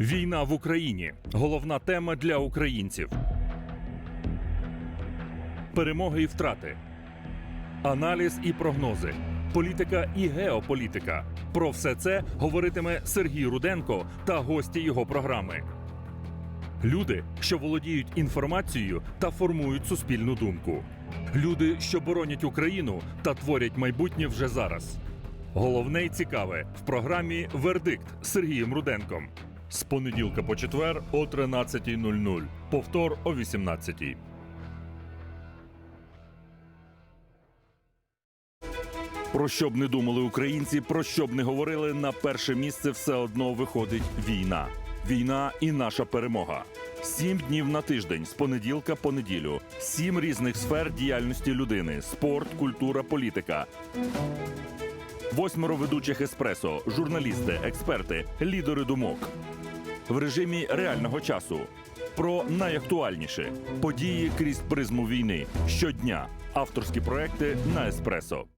Війна в Україні головна тема для українців. Перемоги і втрати. Аналіз і прогнози. Політика і геополітика. Про все це говоритиме Сергій Руденко та гості його програми. Люди, що володіють інформацією та формують суспільну думку. Люди, що боронять Україну та творять майбутнє вже зараз. Головне й цікаве в програмі Вердикт з Сергієм Руденком. З понеділка по четвер о 13.00. Повтор о 18.00. Про що б не думали українці, про що б не говорили, на перше місце все одно виходить війна. Війна і наша перемога. Сім днів на тиждень з понеділка по неділю. Сім різних сфер діяльності людини: спорт, культура, політика. Восьмеро ведучих еспресо, журналісти, експерти, лідери думок. В режимі реального часу. Про найактуальніше події крізь призму війни щодня. Авторські проекти на еспресо.